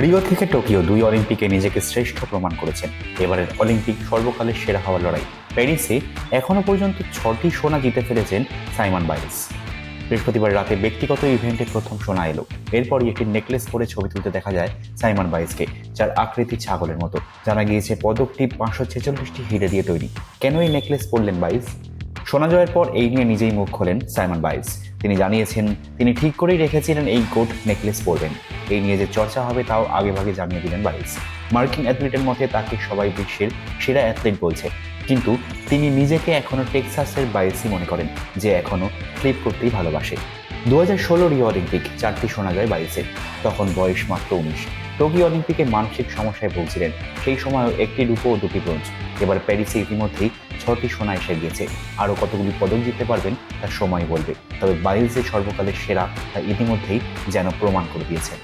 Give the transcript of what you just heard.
Rio থেকে Tokyo দুই অলিম্পিকে নিজেকে শ্রেষ্ঠ প্রমাণ করেছেন। এবারের অলিম্পিক সর্বকালের সেরা হওয়ার লড়াই প্যারিসে এখনও পর্যন্ত ছটি সোনা জিতে ফেলেছেন সাইমন বাইলস। বৃহস্পতিবার রাতে ব্যক্তিগত ইভেন্টে প্রথম সোনা এলো। এরপরই একটি নেকলেস পরে ছবি তুলতে দেখা যায় সাইমন বাইসকে যার আকৃতি ছাগলের মতো। জানা গিয়েছে, পদকটি পাঁচশো ছেচল্লিশটি হিরে দিয়ে তৈরি। কেন এই নেকলেস পরলেন বাইস সোনা জয়ের পর এই নিয়ে নিজেই মুখ খোলেন সাইমন বাইস তিনি জানিয়েছেন, তিনি ঠিক করেই রেখেছিলেন এই গোট নেকলেস পরবেন। এই নিয়ে যে চর্চা হবে তাও আগেভাগে জানিয়ে দিলেন বাইস মার্কিন অ্যাথলিটের মতে তাকে সবাই বিশ্বের সেরা অ্যাথলিট বলছে। কিন্তু তিনি নিজেকে এখনও টেক্সাসের বাইসই মনে করেন, যে এখনও ফ্লিপ করতেই ভালোবাসে। দু হাজার ষোলো রিও অলিম্পিক চারটি শোনা যায় বাইসে তখন বয়স মাত্র উনিশ। টোকিও অলিম্পিকে মানসিক সমস্যায় ভুগছিলেন, সেই সময়ও একটি রূপো ও দুটি ব্রোঞ্জ। এবার প্যারিসে ইতিমধ্যেই ছটি সোনা এসে গিয়েছে। আরও কতগুলি পদক জিততে পারবেন তার সময় বলবে। তবে বাইলসে সর্বকালের সেরা তা ইতিমধ্যেই যেন প্রমাণ করে দিয়েছে।